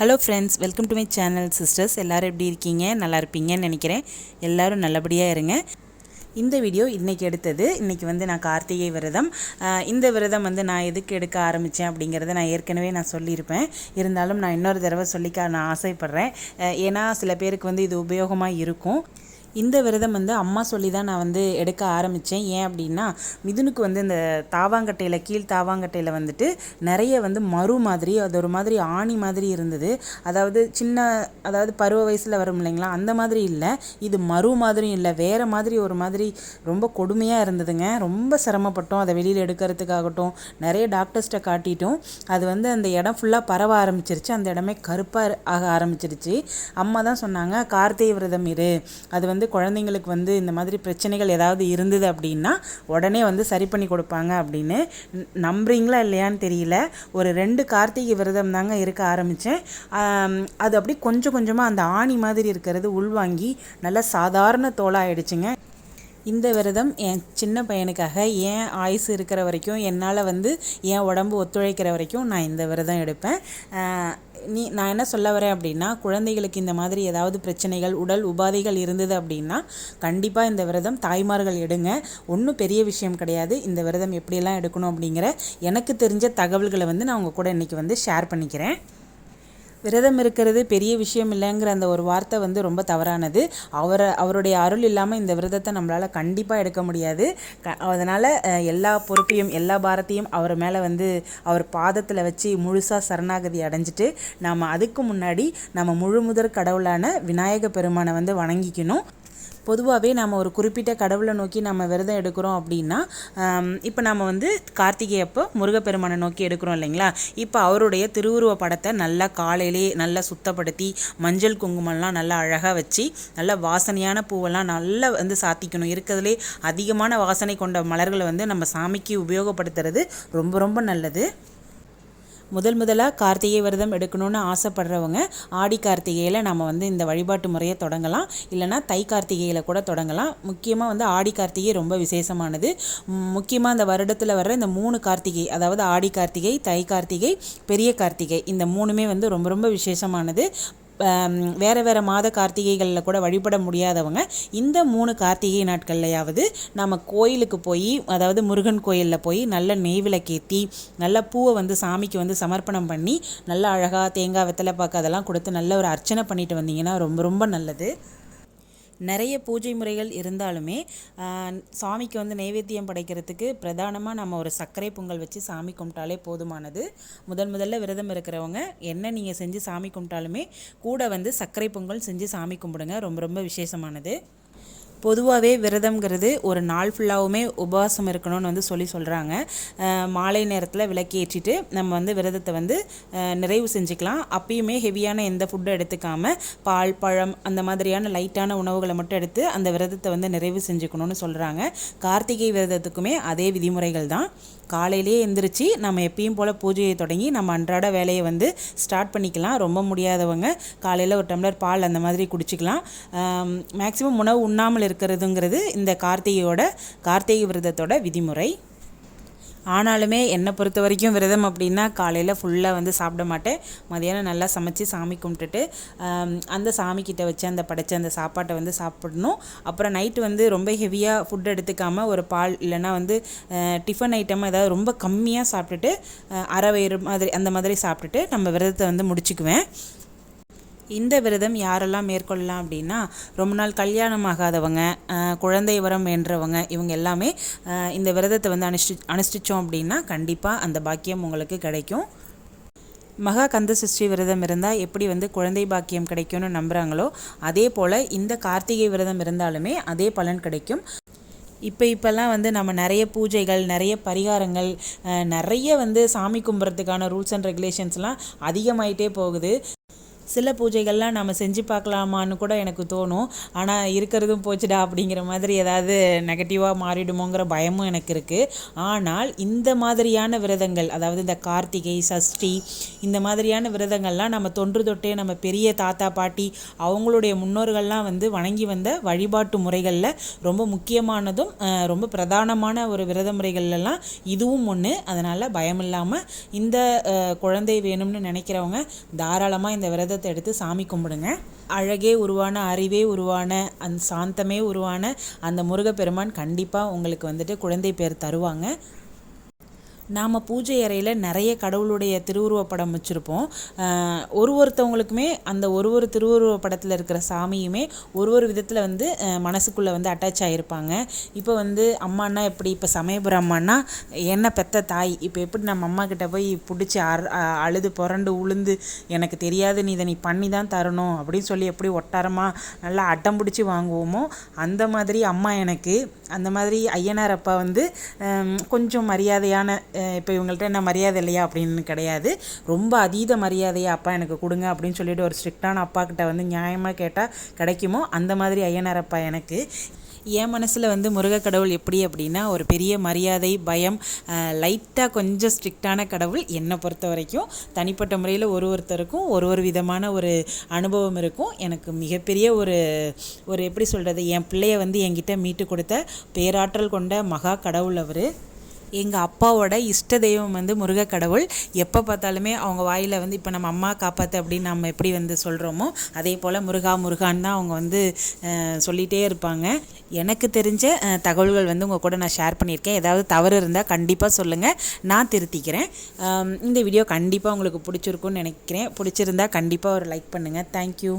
Hello friends welcome to my channel sisters எல்லோரும் எப்படி இருக்கீங்க? நல்லா இருப்பீங்கன்னு நினைக்கிறேன். எல்லோரும் நல்லபடியாக இருங்க. இந்த வீடியோ இன்றைக்கி எடுத்தது இன்றைக்கி வந்து நான் கார்த்திகை விரதம். இந்த விரதம் வந்து நான் எதுக்கு எடுக்க ஆரம்பித்தேன் அப்படிங்கிறத நான் ஏற்கனவே நான் சொல்லியிருப்பேன். இருந்தாலும் நான் இன்னொரு தடவை சொல்லிக்க நான் ஆசைப்பட்றேன். ஏன்னா சில பேருக்கு வந்து இது உபயோகமாக இருக்கும். இந்த விரதம் வந்து அம்மா சொல்லி தான் நான் வந்து எடுக்க ஆரம்பித்தேன் ஏன் அப்படின்னா மிதுனுக்கு வந்து இந்த தாவாங்கட்டையில் கீழ் தாவாங்கட்டையில் வந்துட்டு நிறைய வந்து மறு மாதிரி அது ஒரு மாதிரி ஆணி மாதிரி இருந்தது. அதாவது சின்ன அதாவது பருவ வயசில் வரும் இல்லைங்களா? அந்த மாதிரி இல்லை. இது மறு மாதிரியும் இல்லை. வேறு மாதிரி ஒரு மாதிரி ரொம்ப கொடுமையாக இருந்ததுங்க. ரொம்ப சிரமப்பட்டோம். அதை வெளியில் எடுக்கிறதுக்காகட்டும் நிறைய டாக்டர்ஸ்ட்டை காட்டிட்டோம். அது வந்து அந்த இடம் ஃபுல்லாக பரவ ஆரம்பிச்சிருச்சு. அந்த இடமே கருப்பாக ஆக ஆரம்பிச்சிருச்சு. அம்மா தான் சொன்னாங்க கார்த்திகை விரதம் இரு. அது வந்து குழந்தைங்களுக்கு வந்து இந்த மாதிரி பிரச்சனைகள் ஏதாவது இருந்தது அப்படின்னா உடனே வந்து சரி பண்ணி கொடுப்பாங்க அப்படின்னு. நம்புறீங்களா இல்லையான்னு தெரியல. ஒரு ரெண்டு கார்த்திகை விரதம் தாங்க இருக்க ஆரம்பித்தேன் அது அப்படி கொஞ்சம் கொஞ்சமாக அந்த ஆணி மாதிரி இருக்கிறது உள்வாங்கி நல்லா சாதாரண தோலாயிடுச்சுங்க இந்த விரதம் என் சின்ன பையனுக்காக ஏன் ஆயுசு இருக்கிற வரைக்கும் என்னால் வந்து என் உடம்பு ஒத்துழைக்கிற வரைக்கும் நான் இந்த விரதம் எடுப்பேன். நீ நான் என்ன சொல்ல வரேன் அப்படின்னா குழந்தைகளுக்கு இந்த மாதிரி ஏதாவது பிரச்சனைகள் உடல் உபாதைகள் இருந்தது அப்படின்னா கண்டிப்பாக இந்த விரதம் தாய்மார்கள் எடுங்க. ஒன்றும் பெரிய விஷயம் கிடையாது. இந்த விரதம் எப்படியெல்லாம் எடுக்கணும் அப்படிங்கிற எனக்கு தெரிஞ்ச தகவல்களை வந்து நான் உங்கள் கூட இன்றைக்கி வந்து ஷேர் பண்ணிக்கிறேன். விரதம் இருக்கிறது பெரிய விஷயம் இல்லைங்கிற அந்த ஒரு வார்த்தை வந்து ரொம்ப தவறானது. அவரை அவருடைய அருள் இல்லாமல் இந்த விரதத்தை நம்மளால் கண்டிப்பாக எடுக்க முடியாது. க அதனால் எல்லா பொறுப்பையும் எல்லா பாரத்தையும் அவர் மேலே வந்து அவர் பாதத்தில் வச்சு முழுசாக சரணாகதி அடைஞ்சிட்டு நாம் அதுக்கு முன்னாடி நம்ம முழு முதற் கடவுளான விநாயக பெருமானை வந்து வணங்கிக்கணும். பொதுவாகவே நம்ம ஒரு குறிப்பிட்ட கடவுளை நோக்கி நம்ம விரதம் எடுக்கிறோம் அப்படின்னா இப்போ நம்ம வந்து கார்த்திகை அப்போ முருகப்பெருமானை நோக்கி எடுக்கிறோம் இல்லைங்களா? இப்போ அவருடைய திருவுருவ படத்தை நல்லா காலையிலே நல்லா சுத்தப்படுத்தி மஞ்சள் குங்குமம்லாம் நல்லா அழகாக வச்சு நல்லா வாசனையான பூவெல்லாம் நல்லா வந்து சாத்திக்கணும். இருக்கிறதுலே அதிகமான வாசனை கொண்ட மலர்களை வந்து நம்ம சாமிக்கு உபயோகப்படுத்துறது ரொம்ப ரொம்ப நல்லது. முதல் முதலாக கார்த்திகை விரதம் எடுக்கணும்னு ஆசைப்படுறவங்க ஆடி கார்த்திகையில் நம்ம வந்து இந்த வழிபாட்டு முறையை தொடங்கலாம். இல்லைனா தை கார்த்திகையில் கூட தொடங்கலாம். முக்கியமாக வந்து ஆடி கார்த்திகை ரொம்ப விசேஷமானது. முக்கியமாக இந்த வருடத்தில் வர்ற இந்த மூணு கார்த்திகை அதாவது ஆடி கார்த்திகை தை கார்த்திகை பெரிய கார்த்திகை இந்த மூணுமே வந்து ரொம்ப ரொம்ப விசேஷமானது. வேறு வேறு மாத கார்த்திகைகளில் கூட வழிபட முடியாதவங்க இந்த மூணு கார்த்திகை நாட்கள்லையாவது நம்ம கோயிலுக்கு போய் அதாவது முருகன் கோயிலில் போய் நல்ல நெய் விளக்கேற்றி நல்ல பூவை வந்து சாமிக்கு வந்து சமர்ப்பணம் பண்ணி நல்ல அழகாக தேங்காய் வெத்தலை பாக்கு அதெல்லாம் கொடுத்து நல்ல ஒரு அர்ச்சனை பண்ணிட்டு வந்தீங்கன்னா ரொம்ப ரொம்ப நல்லது. நிறைய பூஜை முறைகள் இருந்தாலுமே சாமிக்கு வந்து நைவேத்தியம் படைக்கிறதுக்கு பிரதானமாக நம்ம ஒரு சர்க்கரை பொங்கல் வச்சு சாமி கும்பிட்டாலே போதுமானது. முதல் முதல்ல விரதம் இருக்கிறவங்க என்ன நீங்கள் செஞ்சு சாமி கும்பிட்டாலுமே கூட வந்து சர்க்கரை பொங்கல் செஞ்சு சாமி கும்பிடுங்க. ரொம்ப ரொம்ப விசேஷமானது. பொதுவாகவே விரதம்ங்கிறது ஒரு நாள் ஃபுல்லாகவுமே உபவாசம் இருக்கணும்னு வந்து சொல்லி சொல்கிறாங்க மாலை நேரத்தில் விளக்கேற்றிட்டு நம்ம வந்து விரதத்தை வந்து நிறைவு செஞ்சுக்கலாம். அப்பயுமே ஹெவியான எந்த ஃபுட்டும் எடுத்துக்காமல் பால் பழம் அந்த மாதிரியான லைட்டான உணவுகளை மட்டும் எடுத்து அந்த விரதத்தை வந்து நிறைவு செஞ்சுக்கணும்னு சொல்கிறாங்க கார்த்திகை விரதத்துக்குமே அதே விதிமுறைகள் தான். காலையிலேயே எந்திரிச்சு நம்ம எப்பயும் போல் பூஜையை தொடங்கி நம்ம அன்றாட வேலையை வந்து ஸ்டார்ட் பண்ணிக்கலாம். ரொம்ப முடியாதவங்க காலையில் ஒரு டம்ளர் பால் அந்த மாதிரி குடிச்சிக்கலாம். மேக்ஸிமம் உணவு உண்ணாமல் இருக்கிறதுங்கிறது இந்த கார்த்திகையோட கார்த்திகை விரதத்தோட விதிமுறை. ஆனாலுமே என்னை பொறுத்த வரைக்கும் விரதம் அப்படின்னா காலையில் ஃபுல்லாக வந்து சாப்பிட மாட்டேன். மதியானம் நல்லா சமைச்சு சாமி கும்பிட்டுட்டு அந்த சாமிக்கிட்ட வச்சு அந்த படைச்ச அந்த சாப்பாட்டை வந்து சாப்பிடணும். அப்புறம் நைட்டு வந்து ரொம்ப ஹெவியாக ஃபுட் எடுத்துக்காமல் ஒரு பால் இல்லைன்னா வந்து டிஃபன் ஐட்டம் ஏதாவது ரொம்ப கம்மியாக சாப்பிட்டுட்டு அரை வயிறு மாதிரி அந்த மாதிரி சாப்பிட்டுட்டு நம்ம விரதத்தை வந்து முடிச்சுக்குவேன். இந்த விரதம் யாரெல்லாம் மேற்கொள்ளலாம் அப்படின்னா ரொம்ப நாள் கல்யாணம் ஆகாதவங்க குழந்தை வரம் என்றவங்க இவங்க எல்லாமே இந்த விரதத்தை வந்து அனுஷ்டி அனுஷ்டிச்சோம் அப்படின்னா கண்டிப்பாக அந்த பாக்கியம் உங்களுக்கு கிடைக்கும். மகா கந்த சஷ்டி விரதம் இருந்தால் எப்படி வந்து குழந்தை பாக்கியம் கிடைக்கும்னு நம்புகிறாங்களோ அதே போல் இந்த கார்த்திகை விரதம் இருந்தாலுமே அதே பலன் கிடைக்கும். இப்போ இப்போல்லாம் வந்து நம்ம நிறைய பூஜைகள் நிறைய பரிகாரங்கள் நிறைய வந்து சாமி கும்பிட்றதுக்கான ரூல்ஸ் அண்ட் ரெகுலேஷன்ஸ்லாம் அதிகமாயிட்டே போகுது. சில பூஜைகள்லாம் நம்ம செஞ்சு பார்க்கலாமான்னு கூட எனக்கு தோணும். ஆனால் இருக்கிறதும் போச்சுடா அப்படிங்கிற மாதிரி ஏதாவது நெகட்டிவாக மாறிடுமோங்கிற பயமும் எனக்கு இருக்குது ஆனால் இந்த மாதிரியான விரதங்கள் அதாவது இந்த கார்த்திகை சஷ்டி இந்த மாதிரியான விரதங்கள்லாம் நம்ம தொன்று தொட்டே நம்ம பெரிய தாத்தா பாட்டி அவங்களுடைய முன்னோர்கள்லாம் வந்து வணங்கி வந்த வழிபாட்டு முறைகளில் ரொம்ப முக்கியமானதும் ரொம்ப பிரதானமான ஒரு விரத முறைகள்லாம் இதுவும் ஒன்று அதனால் பயம் இல்லாமல் இந்த குழந்தை வேணும்னு நினைக்கிறவங்க தாராளமாக இந்த விரத விரதத்தை எடுத்து சாமி கும்பிடுங்க. அழகே உருவான அறிவே உருவான அந்த சாந்தமே உருவான அந்த முருகப்பெருமான் கண்டிப்பாக உங்களுக்கு வந்துட்டு குழந்தை பேர் தருவாங்க. நாம் பூஜை அறையில் நிறைய கடவுளுடைய திருவுருவப்படம் வச்சுருப்போம். ஒரு ஒருத்தவங்களுக்குமே அந்த ஒரு ஒரு திருவுருவப்படத்தில் இருக்கிற சாமியுமே ஒரு ஒரு விதத்தில் வந்து மனசுக்குள்ளே வந்து அட்டாச் ஆகியிருப்பாங்க இப்போ வந்து அம்மானா எப்படி இப்போ சமயபுரம் அம்மானா என்ன பெத்த தாய்? இப்போ எப்படி நம்ம அம்மா கிட்ட போய் பிடிச்சி அழுது புரண்டு உளுந்து எனக்கு தெரியாது நீ இதை நீ பண்ணி தான் தரணும் அப்படின்னு சொல்லி எப்படி ஒட்டாரமாக நல்லா அட்டம் பிடிச்சி வாங்குவோமோ அந்த மாதிரி அம்மா எனக்கு அந்த மாதிரி ஐயனார் அப்பா வந்து கொஞ்சம் மரியாதையான இப்போ இவங்கள்ட்ட என்ன மரியாதை இல்லையா அப்படின்னு கிடையாது. ரொம்ப அதீத மரியாதையை அப்பா எனக்கு கொடுங்க அப்படின்னு சொல்லிட்டு ஒரு ஸ்ட்ரிக்டான அப்பா கிட்ட வந்து நியாயமாக கேட்டால் கிடைக்குமோ? அந்த மாதிரி ஐயனார் அப்பா எனக்கு. என் மனசில் வந்து முருகக் கடவுள் எப்படி அப்படின்னா ஒரு பெரிய மரியாதை பயம் லைட்டாக கொஞ்சம் ஸ்ட்ரிக்டான கடவுள் என்னை பொறுத்த வரைக்கும். தனிப்பட்ட முறையில் ஒரு ஒருத்தருக்கும் ஒரு ஒரு விதமான ஒரு அனுபவம் இருக்கும். எனக்கு மிகப்பெரிய ஒரு ஒரு எப்படி சொல்கிறது என் பிள்ளைய வந்து என்கிட்ட மீட்டு கொடுத்த பேராற்றல் கொண்ட மகா கடவுள் அவர். எங்கள் அப்பாவோட இஷ்ட தெய்வம் வந்து முருக கடவுள் எப்போ பார்த்தாலுமே அவங்க வாயில் வந்து இப்போ நம்ம அம்மா காப்பாற்று அப்படின்னு நம்ம எப்படி வந்து சொல்கிறோமோ அதே போல் முருகா முருகான்னு தான் அவங்க வந்து சொல்லிகிட்டே இருப்பாங்க. எனக்கு தெரிஞ்ச தகவல்கள் வந்து உங்கள் கூட நான் ஷேர் பண்ணியிருக்கேன். ஏதாவது தவறு இருந்தால் கண்டிப்பாக சொல்லுங்கள் நான் திருத்திக்கிறேன். இந்த வீடியோ கண்டிப்பாக உங்களுக்கு பிடிச்சிருக்குன்னு நினைக்கிறேன். பிடிச்சிருந்தா கண்டிப்பாக ஒரு லைக் பண்ணுங்கள் தேங்க்யூ